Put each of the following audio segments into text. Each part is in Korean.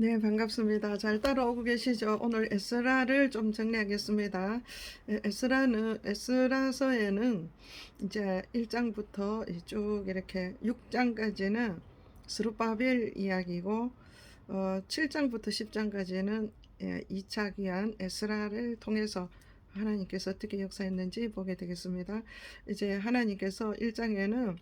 네, 반갑습니다. 잘 따라오고 계시죠? 오늘 에스라를 좀 정리하겠습니다. 에, 에스라는, 에스라서에는 이제 1장부터 쭉 이렇게 6장까지는 스루바벨 이야기고, 어, 7장부터 10장까지는 2차 기한 에스라를 통해서 하나님께서 어떻게 역사했는지 보게 되겠습니다. 이제 하나님께서 1장에는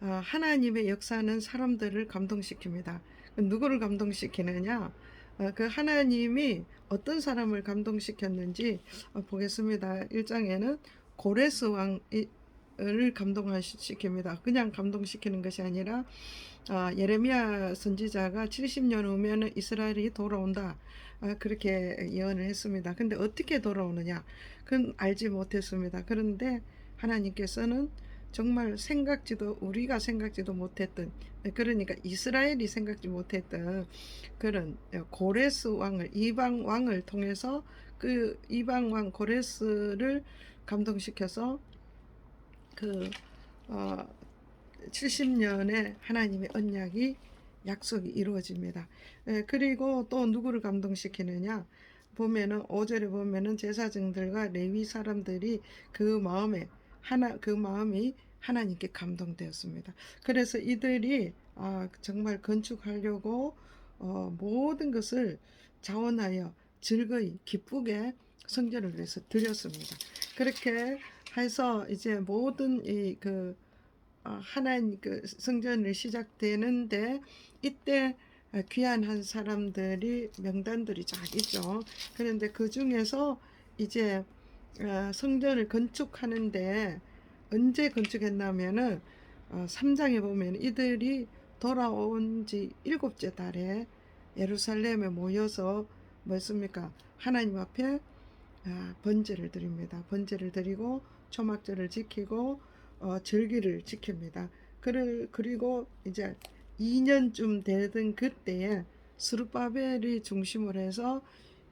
어, 하나님의 역사는 사람들을 감동시킵니다. 누구를 감동시키느냐? 어, 그 하나님이 어떤 사람을 감동시켰는지 어, 보겠습니다. 1장에는 고레스 왕을 감동시킵니다. 그냥 감동시키는 것이 아니라 아, 예레미야 선지자가 70년 후면 이스라엘이 돌아온다. 아, 그렇게 예언을 했습니다. 근데 어떻게 돌아오느냐? 그건 알지 못했습니다. 그런데 하나님께서는 정말 생각지도 우리가 생각지도 못했던 그러니까 이스라엘이 생각지 못했던 그런 고레스 왕을 이방 왕을 통해서 그 이방 왕 고레스를 감동시켜서 그 어, 70년의 하나님의 언약이 약속이 이루어집니다. 예, 그리고 또 누구를 감동시키느냐? 보면은 5절에 보면은 제사장들과 레위 사람들이 그 마음에 하나 그 마음이 하나님께 감동되었습니다. 그래서 이들이 아, 정말 건축하려고 어, 모든 것을 자원하여 즐거이 기쁘게 성전을 위해서 드렸습니다. 그렇게 해서 이제 모든 이그 어, 하나님 그 성전을 시작되는데 이때 귀한 한 사람들이 명단들이 쫙 있죠. 그런데 그 중에서 이제 어, 성전을 건축하는데 언제 건축했냐면은 어, 3장에 보면 이들이 돌아온 지 일곱째 달에 예루살렘에 모여서 뭐습니까 하나님 앞에 아, 번제를 드립니다. 번제를 드리고 초막절을 지키고 어, 절기를 지킵니다. 그리고 이제 2년쯤 되던 그때에 스루바벨이 중심으로 해서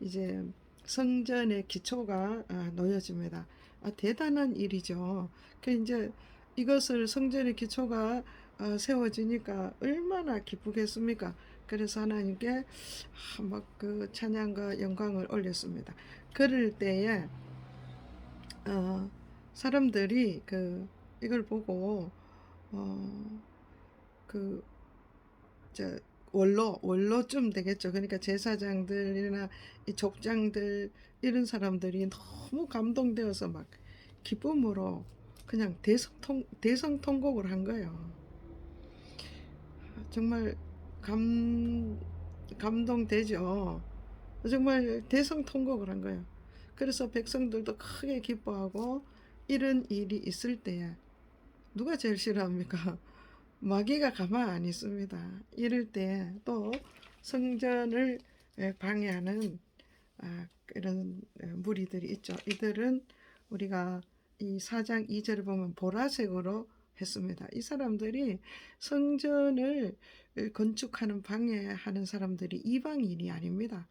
이제 성전의 기초가 아, 놓여집니다. 아, 대단한 일이죠. 그 이제 이것을 성전의 기초가 어, 세워지니까 얼마나 기쁘겠습니까? 그래서 하나님께 아, 막그 찬양과 영광을 올렸습니다. 그럴 때에 어, 사람들이 그 이걸 보고 어그 저 원로 원로쯤 되겠죠. 그러니까 제사장들이나 이 족장들 이런 사람들이 너무 감동되어서 막 기쁨으로 그냥 대성통 대성통곡을 한 거예요. 정말 감 감동되죠. 정말 대성통곡을 한 거예요. 그래서 백성들도 크게 기뻐하고 이런 일이 있을 때 누가 제일 싫어합니까? 마귀가 가만 안 있습니다. 이럴 때 또 성전을 방해하는 아, 이런 무리들이 있죠. 이들은 우리가 이 4장 2절을 보면 보라색으로 했습니다. 이 사람들이 성전을 건축하는 방해하는 사람들이 이방인이 아닙니다.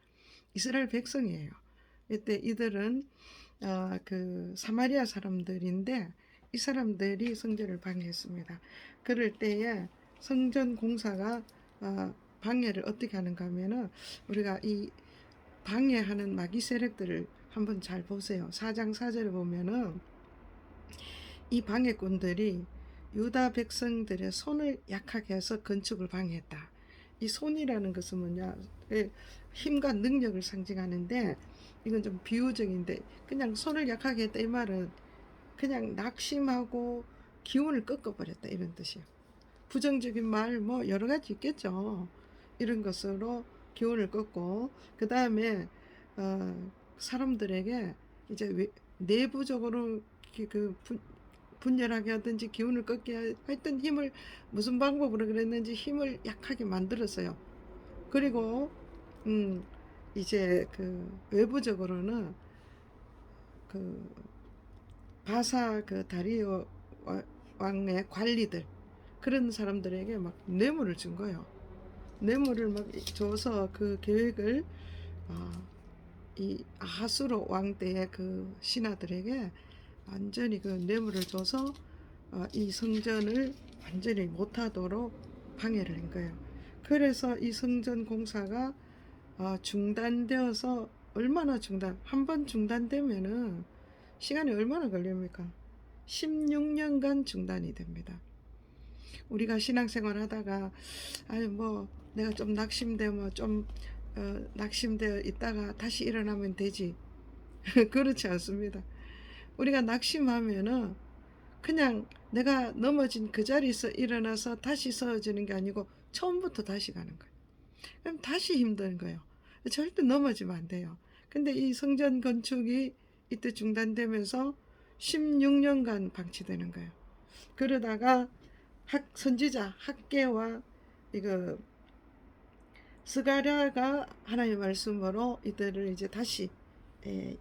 이스라엘 백성이에요. 이때 이들은 어, 그 사마리아 사람들인데 이 사람들이 성전을 방해했습니다. 그럴 때에 성전 공사가 어, 방해를 어떻게 하는가 하면은 우리가 이 방해하는 마귀 세력들을 한번 잘 보세요. 4장 4절을 보면은 이 방해꾼들이 유다 백성들의 손을 약하게 해서 건축을 방해했다. 이 손이라는 것은 뭐냐? 힘과 능력을 상징하는데 이건 좀 비유적인데 그냥 손을 약하게 했다 이 말은 그냥 낙심하고 기운을 꺾어버렸다 이런 뜻이에요. 부정적인 말 뭐 여러 가지 있겠죠. 이런 것으로 기운을 꺾고 그 다음에 어, 사람들에게 이제 외, 내부적으로 그 분, 분열하게 하든지 기운을 꺾게 하여튼 힘을 무슨 방법으로 그랬는지 힘을 약하게 만들었어요. 그리고 음 이제 그 외부적으로는 그 바사 그 다리오 왕의 관리들 그런 사람들에게 막 뇌물을 준 거예요. 뇌물을 막 줘서 그 계획을 어, 이 아하수로 왕 때의 그 신하들에게 완전히 그 뇌물을 줘서 어, 이 성전을 완전히 못하도록 방해를 한 거예요. 그래서 이 성전 공사가 어, 중단되어서 얼마나 중단 한 번 중단되면은 시간이 얼마나 걸립니까? 16년간 중단이 됩니다. 우리가 신앙생활 하다가 아니 뭐 내가 좀 낙심되면 좀 어, 낙심되어 있다가 다시 일어나면 되지 그렇지 않습니다. 우리가 낙심하면은 그냥 내가 넘어진 그 자리에서 일어나서 다시 서어지는 게 아니고 처음부터 다시 가는 거예요. 그럼 다시 힘든 거예요. 절대 넘어지면 안 돼요. 근데 이 성전 건축이 이때 중단되면서 16년간 방치되는 거예요. 그러다가 학 선지자 학계와 이거 스가랴가 하나님의 말씀으로 이들을 이제 다시 에,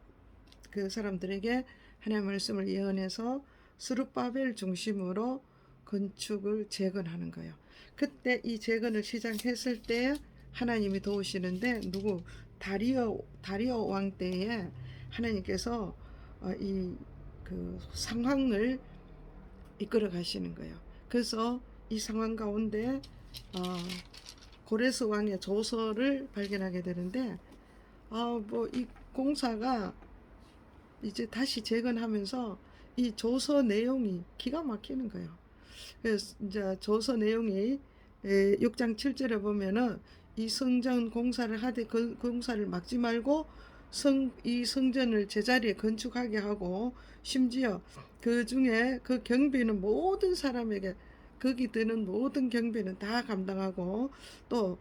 그 사람들에게 하나님의 말씀을 예언해서 스룹바벨 중심으로 건축을 재건하는 거예요. 그때 이 재건을 시작했을 때 하나님이 도우시는데 누구 다리오 다리오 왕 때에 하나님께서 어, 이 그 상황을 이끌어 가시는 거예요. 그래서 이 상황 가운데 어, 고레스 왕의 조서를 발견하게 되는데 아뭐 이 공사가 이제 다시 재건하면서 이 조서 내용이 기가 막히는 거예요. 그래서 이제 조서 내용이 6장 7절에 보면은 이 성전 공사를 하되 그 공사를 막지 말고 성 이 성전을 제자리에 건축하게 하고 심지어 그 중에 그 경비는 모든 사람에게 거기 드는 모든 경비는 다 감당하고 또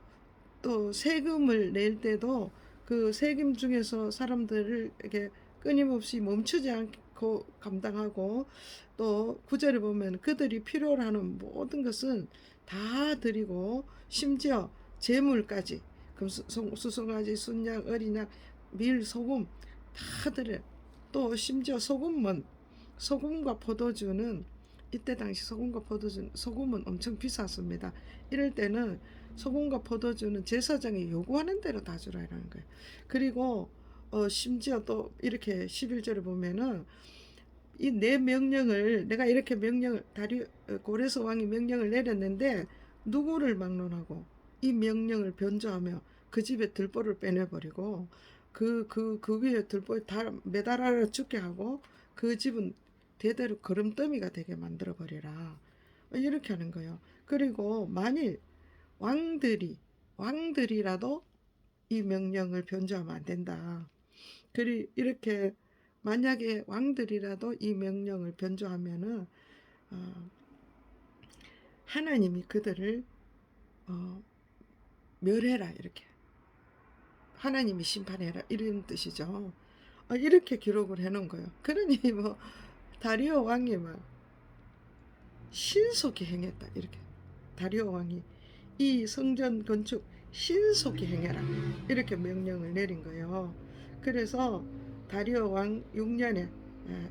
또 세금을 낼 때도 그 세금 중에서 사람들을 이렇게 끊임없이 멈추지 않고 감당하고 또 구절에 보면 그들이 필요로 하는 모든 것은 다 드리고 심지어 재물까지 금수 수송아지 순양 어린양 밀 소금 다 드려 또 심지어 소금은 소금과 포도주는 이때 당시 소금과 포도주 소금은 엄청 비쌌습니다. 이럴 때는 소금과 포도주는 제사장이 요구하는 대로 다 주라는 거예요. 그리고 어 심지어 또 이렇게 11절에 보면은 이 내 명령을 내가 이렇게 명령을 다리 고레스 왕이 명령을 내렸는데 누구를 막론하고 이 명령을 변조하며 그 집에 들보를 빼내버리고 그 그 그 위에 들보에 다 매달아 죽게 하고 그 집은 대대로 거름더미가 되게 만들어 버리라 이렇게 하는 거예요. 그리고 만일 왕들이 왕들이라도 이 명령을 변조하면 안 된다. 그리 이렇게 만약에 왕들이라도 이 명령을 변조하면은 어, 하나님이 그들을 어, 멸해라 이렇게 하나님이 심판해라 이런 뜻이죠. 어, 이렇게 기록을 해놓은 거예요. 그러니 뭐 다리오 왕이 막 신속히 행했다 이렇게 다리오 왕이 이 성전 건축 신속히 행해라 이렇게 명령을 내린 거예요. 그래서 다리오 왕 6년에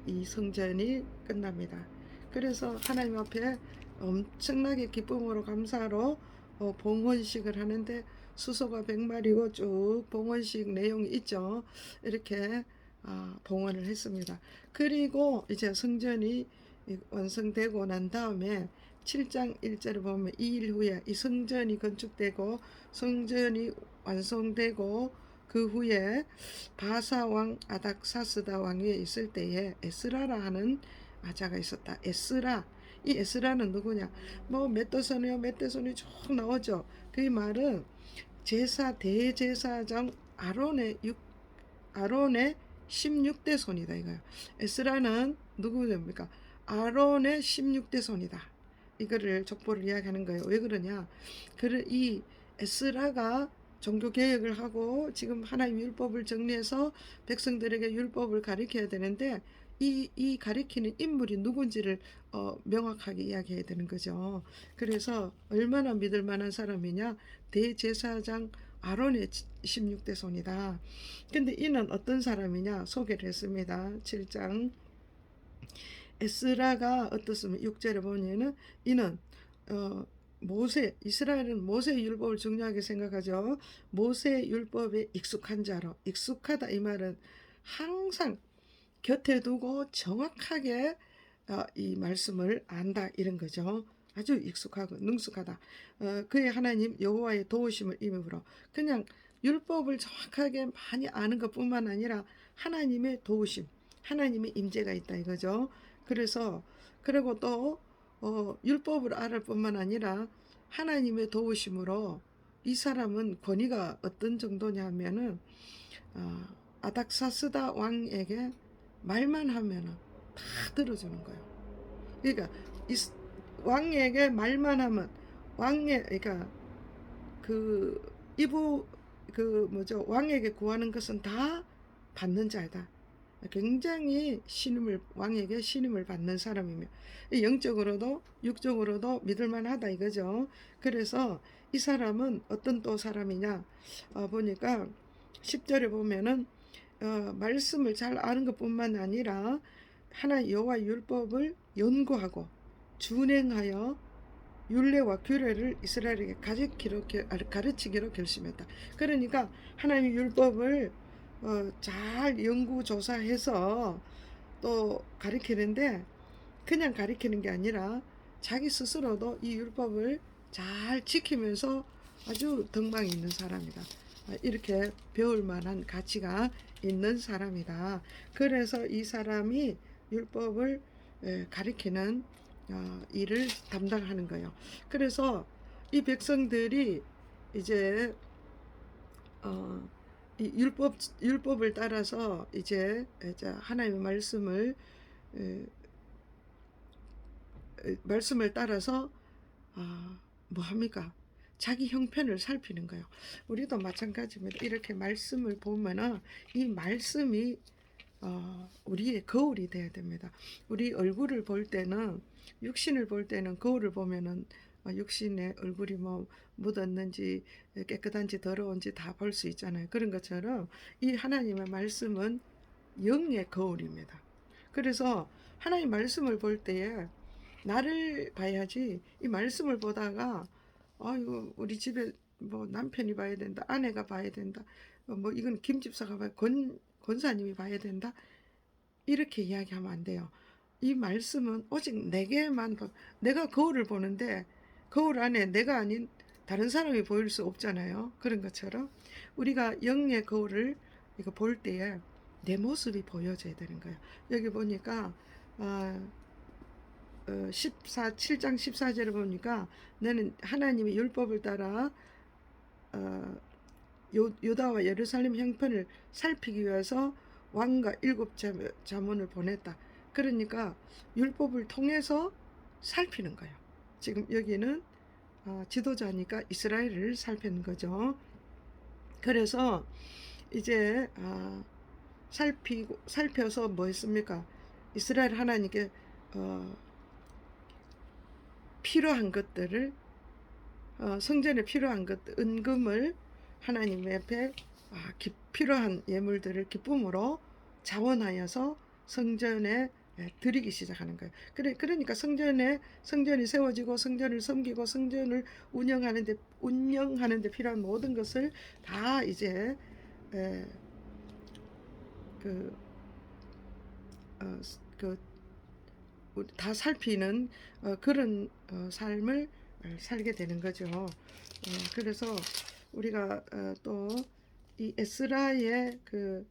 이 성전이 끝납니다. 그래서 하나님 앞에 엄청나게 기쁨으로 감사로 어, 봉헌식을 하는데 수소가 100마리고 쭉 봉헌식 내용이 있죠. 이렇게 아, 봉헌을 했습니다. 그리고 이제 성전이 완성되고 난 다음에 7장 1절을 보면 2일 후에 이 성전이 건축되고 성전이 완성되고 그 후에 바사 왕 아닥사스다 왕위에 있을 때에 에스라라 하는 아자가 있었다. 에스라 이 에스라는 누구냐? 뭐 멧더선이요 멧더선이 쭉 나오죠. 그 말은 제사 대제사장 아론의 6 아론의 16대 손이다 이거요. 에스라는 누구입니까? 아론의 16대 손이다. 이거를 족보를 이야기하는 거예요. 왜 그러냐? 그를 이 에스라가 종교 개혁을 하고 지금 하나님 율법을 정리해서 백성들에게 율법을 가리켜야 되는데 이, 이 가리키는 인물이 누군지를 어, 명확하게 이야기해야 되는 거죠. 그래서 얼마나 믿을 만한 사람이냐? 대제사장 아론의 16대 손이다. 근데 이는 어떤 사람이냐? 소개를 했습니다. 7장. 에스라가 어떻습니까? 6절에 보면은 이는 어, 모세 이스라엘은 모세 율법을 중요하게 생각하죠. 모세 율법에 익숙한 자로 익숙하다 이 말은 항상 곁에 두고 정확하게 어, 이 말씀을 안다 이런 거죠. 아주 익숙하고 능숙하다. 어, 그의 하나님 여호와의 도우심을 힘입으로 그냥 율법을 정확하게 많이 아는 것뿐만 아니라 하나님의 도우심, 하나님의 임재가 있다 이거죠. 그래서 그리고 또 어, 율법을 알을 뿐만 아니라 하나님의 도우심으로 이 사람은 권위가 어떤 정도냐 하면은 어, 아닥사스다 왕에게 말만 하면은 다 들어주는 거예요. 그러니까 왕에게 말만 하면 왕의 그러니까 그 이부 그 뭐죠 왕에게 구하는 것은 다 받는 자다. 굉장히 신임을 왕에게 신임을 받는 사람이며 영적으로도 육적으로도 믿을만하다 이거죠. 그래서 이 사람은 어떤 또 사람이냐 어, 보니까 10절에 보면은 어, 말씀을 잘 아는 것뿐만 아니라 하나 여호와 율법을 연구하고 준행하여 율례와 규례를 이스라엘에게 가르치기로, 결심했다. 그러니까 하나님의 율법을 어, 잘 연구 조사해서 또 가르치는데 그냥 가르치는 게 아니라 자기 스스로도 이 율법을 잘 지키면서 아주 덕망이 있는 사람이다. 아, 이렇게 배울 만한 가치가 있는 사람이다. 그래서 이 사람이 율법을 에, 가리키는 어, 일을 담당하는 거예요. 그래서 이 백성들이 이제 어, 이 율법 율법을 따라서 이제 하나님의 말씀을 에, 에, 말씀을 따라서 아, 뭐 합니까? 자기 형편을 살피는 거예요. 우리도 마찬가지입니다. 이렇게 말씀을 보면은 이 말씀이 어, 우리의 거울이 돼야 됩니다. 우리 얼굴을 볼 때는 육신을 볼 때는 거울을 보면은 어, 육신의 얼굴이 뭐 묻었는지 깨끗한지 더러운지 다 볼 수 있잖아요. 그런 것처럼 이 하나님의 말씀은 영의 거울입니다. 그래서 하나님 말씀을 볼 때에 나를 봐야지 이 말씀을 보다가 아이고 우리 집에 뭐 남편이 봐야 된다 아내가 봐야 된다 어, 뭐 이건 김집사가 봐야 권 권사님이 봐야 된다. 이렇게 이야기하면 안 돼요. 이 말씀은 오직 내게만 보- 내가 거울을 보는데 거울 안에 내가 아닌 다른 사람이 보일 수 없잖아요. 그런 것처럼 우리가 영의 거울을 이거 볼 때에 내 모습이 보여져야 되는 거예요. 여기 보니까 어, 어, 14, 7장 14절을 보니까 너는 하나님의 율법을 따라 어, 요, 요다와 예루살렘 형편을 살피기 위해서 왕과 일곱 자- 자문을 보냈다. 그러니까 율법을 통해서 살피는 거예요. 지금 여기는 어, 지도자니까 이스라엘을 살피는 거죠. 그래서 이제 아, 살피고 살펴서 뭐 했습니까? 이스라엘 하나님께 어, 필요한 것들을 어, 성전에 필요한 것 은금을 하나님 앞에 아, 기, 필요한 예물들을 기쁨으로 자원하여서 성전에 예, 드리기 시작하는 거예요. 그래 그러니까 성전에 성전이 세워지고 성전을 섬기고 성전을 운영하는데 운영하는데 필요한 모든 것을 다 이제 에, 그, 어, 그, 다 살피는 어, 그런 어, 삶을 어, 살게 되는 거죠. 어, 그래서 우리가 어, 또이 에스라의 그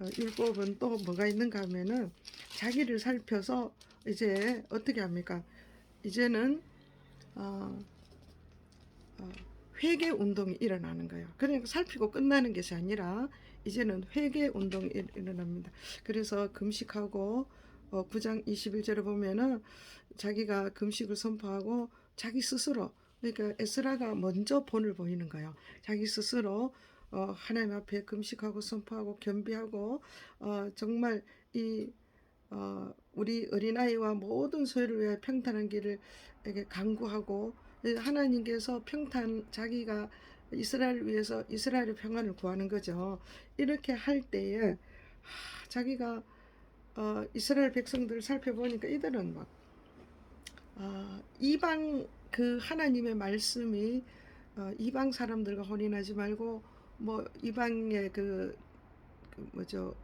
어, 율법은 또 뭐가 있는가 하면은 자기를 살펴서 이제 어떻게 합니까? 이제는 어, 어, 회개 운동이 일어나는 거예요. 그러니까 살피고 끝나는 것이 아니라 이제는 회개 운동이 일- 일어납니다. 그래서 금식하고 어, 9장 21절에 보면은 자기가 금식을 선포하고 자기 스스로 그러니까 에스라가 먼저 본을 보이는 거예요. 자기 스스로 어, 하나님 앞에 금식하고 선포하고 겸비하고 어, 정말 이 어, 우리 어린아이와 모든 소유를 위해 평탄한 길을 강구하고 하나님께서 평탄 자기가 이스라엘을 위해서 이스라엘의 평안을 구하는 거죠. 이렇게 할 때에 하, 자기가 어, 이스라엘 백성들을 살펴보니까 이들은 막 아, 이방 그 하나님의 말씀이 어, 이방 사람들과 혼인하지 말고 뭐 이방의 그, 그 뭐죠?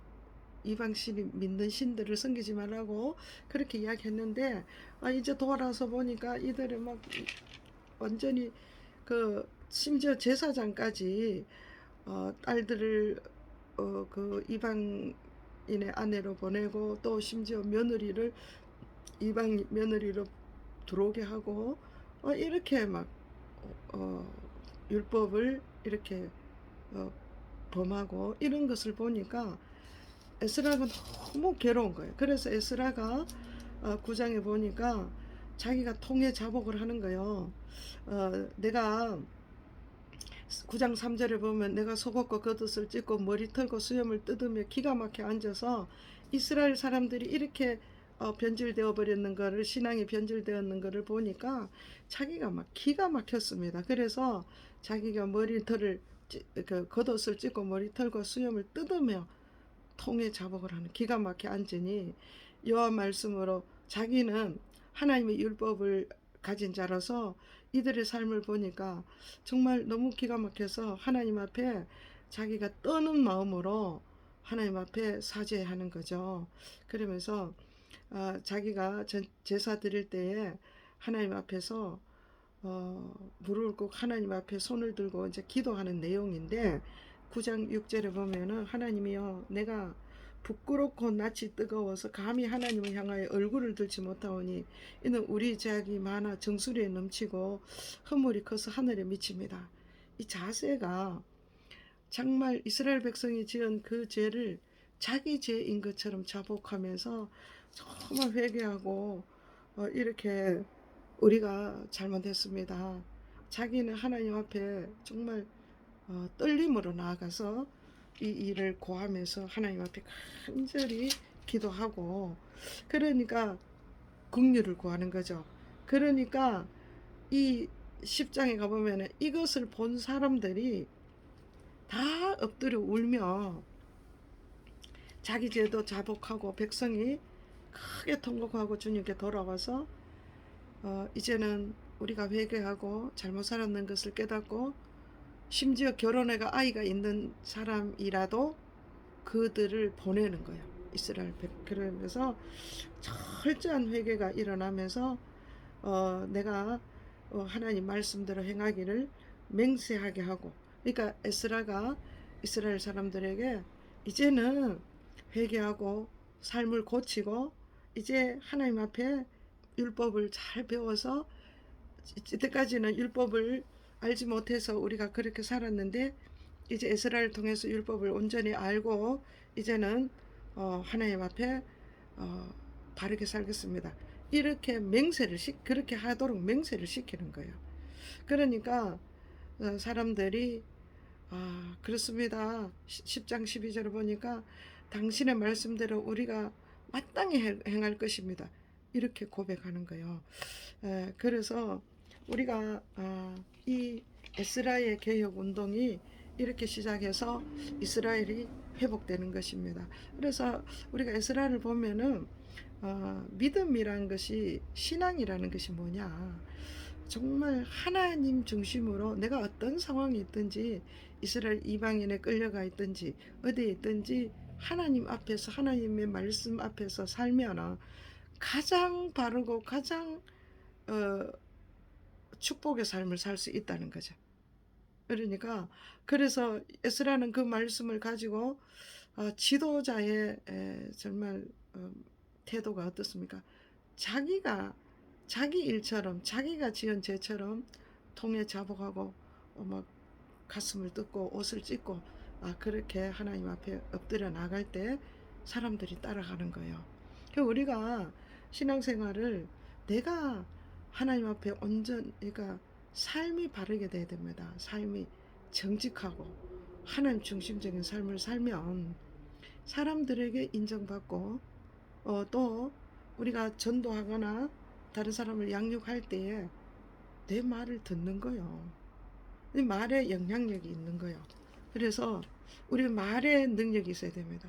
이방 신이 믿는 신들을 섬기지 말라고 그렇게 이야기했는데 아, 이제 돌아서 보니까 이들이 막 완전히 그 심지어 제사장까지 어, 딸들을 어, 그 이방 인의 아내로 보내고 또 심지어 며느리를 이방 며느리로 들어오게 하고 어, 이렇게 막 어, 율법을 이렇게 어, 범하고 이런 것을 보니까 에스라가 너무 괴로운 거예요. 그래서 에스라가 어, 9장에 보니까 자기가 통해 자복을 하는 거예요. 어, 내가 9장 3절에 보면 내가 속옷과 겉옷을 찢고 머리 털고 수염을 뜯으며 기가 막혀 앉아서 이스라엘 사람들이 이렇게 어, 변질되어 버렸는 거를 신앙이 변질되었는 거를 보니까 자기가 막 기가 막혔습니다. 그래서 자기가 머리털을 찌- 그 겉옷을 찢고 머리털과 수염을 뜯으며 통에 자복을 하는 기가 막혀 앉으니 여호와 말씀으로 자기는 하나님의 율법을 가진 자라서 이들의 삶을 보니까 정말 너무 기가 막혀서 하나님 앞에 자기가 떠는 마음으로 하나님 앞에 사죄하는 거죠. 그러면서 아, 자기가 전- 제사 드릴 때에 하나님 앞에서 어, 무릎을 꿇고 하나님 앞에 손을 들고 이제 기도하는 내용인데 9장 6절에 보면은 하나님이여 내가 부끄럽고 낯이 뜨거워서 감히 하나님을 향하여 얼굴을 들지 못하오니 이는 우리 죄악이 많아 정수리에 넘치고 허물이 커서 하늘에 미칩니다. 이 자세가 정말 이스라엘 백성이 지은 그 죄를 자기 죄인 것처럼 자복하면서 정말 회개하고 어, 이렇게 우리가 잘못했습니다. 자기는 하나님 앞에 정말 어, 떨림으로 나아가서 이 일을 고하면서 하나님 앞에 간절히 기도하고 그러니까 긍휼을 구하는 거죠. 그러니까 이 10장에 가보면 이것을 본 사람들이 다 엎드려 울며 자기 죄도 자복하고 백성이 크게 통곡하고 주님께 돌아와서 어, 이제는 우리가 회개하고 잘못 살았는 것을 깨닫고 심지어 결혼해가 아이가 있는 사람이라도 그들을 보내는 거예요. 이스라엘 백 그러면서 철저한 회개가 일어나면서 어, 내가 어, 하나님 말씀대로 행하기를 맹세하게 하고 그러니까 에스라가 이스라엘 사람들에게 이제는 회개하고 삶을 고치고 이제 하나님 앞에 율법을 잘 배워서 이때까지는 율법을 알지 못해서 우리가 그렇게 살았는데 이제 에스라를 통해서 율법을 온전히 알고 이제는 어, 하나님 앞에 어, 바르게 살겠습니다. 이렇게 맹세를 시 그렇게 하도록 맹세를 시키는 거예요. 그러니까 어, 사람들이 아 그렇습니다. 10장 12절을 보니까 당신의 말씀대로 우리가 마땅히 행- 행할 것입니다. 이렇게 고백하는 거예요. 에, 그래서 우리가 아, 이 에스라의 개혁 운동이 이렇게 시작해서 이스라엘이 회복되는 것입니다. 그래서 우리가 에스라를 보면은 어, 믿음이라는 것이 신앙이라는 것이 뭐냐? 정말 하나님 중심으로 내가 어떤 상황이 있든지 이스라엘 이방인에 끌려가 있든지 어디에 있든지 하나님 앞에서 하나님의 말씀 앞에서 살면 가장 바르고 가장 어, 축복의 삶을 살 수 있다는 거죠. 그러니까 그래서 에스라는 그 말씀을 가지고 어, 지도자의 에, 정말 어, 태도가 어떻습니까? 자기가 자기 일처럼 자기가 지은 죄처럼 통에 자복하고 어, 막 가슴을 뜯고 옷을 찢고 아 그렇게 하나님 앞에 엎드려 나갈 때 사람들이 따라가는 거예요. 그 우리가 신앙생활을 내가 하나님 앞에 온전 그러니까 삶이 바르게 돼야 됩니다. 삶이 정직하고 하나님 중심적인 삶을 살면 사람들에게 인정받고 어, 또 우리가 전도하거나 다른 사람을 양육할 때에 내 말을 듣는 거요. 이 말에 영향력이 있는 거요. 그래서 우리 말의 능력이 있어야 됩니다.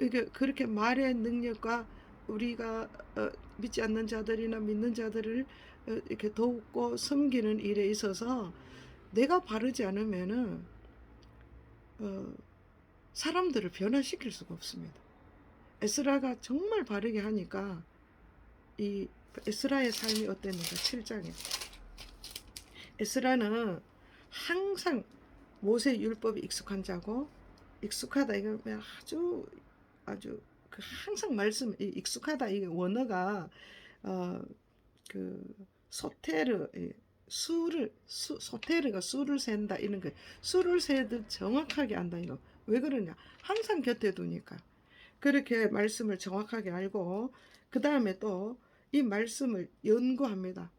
이게 그렇게 말의 능력과 우리가 어, 믿지 않는 자들이나 믿는 자들을 어, 이렇게 돕고 섬기는 일에 있어서 내가 바르지 않으면은 어, 사람들을 변화시킬 수가 없습니다. 에스라가 정말 바르게 하니까 이 에스라의 삶이 어땠는가 7장에 에스라는 항상 모세 율법이 익숙한 자고 익숙하다 이거 아주 아주 그 항상 말씀 이 익숙하다 이게 원어가 어그 소테르 이 수를 수, 소테르가 수를 센다 이런 거. 수를 세듯 정확하게 안다 이거. 왜 그러냐? 항상 곁에 두니까. 그렇게 말씀을 정확하게 알고 그 다음에 또 이 말씀을 연구합니다.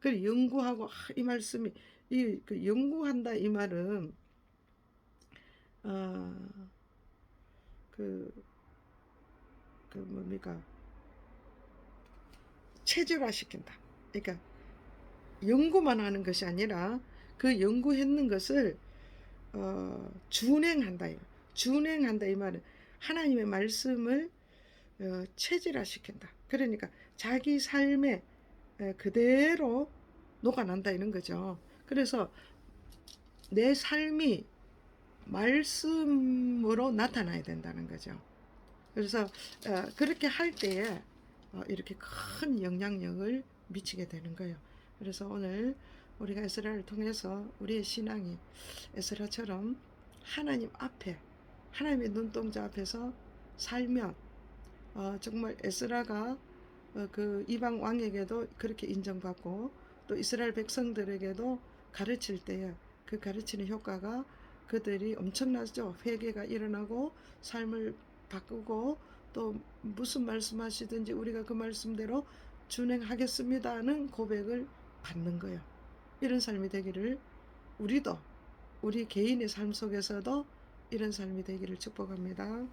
그 연구하고 아, 이 말씀이 이 그 연구한다 이 말은 어그 그 뭡니까? 체질화 시킨다. 그러니까 연구만 하는 것이 아니라 그 연구했는 것을 어, 준행한다. 준행한다 이 말은 하나님의 말씀을 어, 체질화 시킨다. 그러니까 자기 삶에 에, 그대로 녹아난다 이런 거죠. 그래서 내 삶이 말씀으로 나타나야 된다는 거죠. 그래서 어, 그렇게 할 때에 어, 이렇게 큰 영향력을 미치게 되는 거예요. 그래서 오늘 우리가 에스라를 통해서 우리의 신앙이 에스라처럼 하나님 앞에 하나님의 눈동자 앞에서 살면 어, 정말 에스라가 어, 그 이방 왕에게도 그렇게 인정받고 또 이스라엘 백성들에게도 가르칠 때에 그 가르치는 효과가 그들이 엄청나죠. 회개가 일어나고 삶을 바꾸고 또 무슨 말씀하시든지 우리가 그 말씀대로 준행하겠습니다는 고백을 받는 거예요. 이런 삶이 되기를 우리도 우리 개인의 삶 속에서도 이런 삶이 되기를 축복합니다.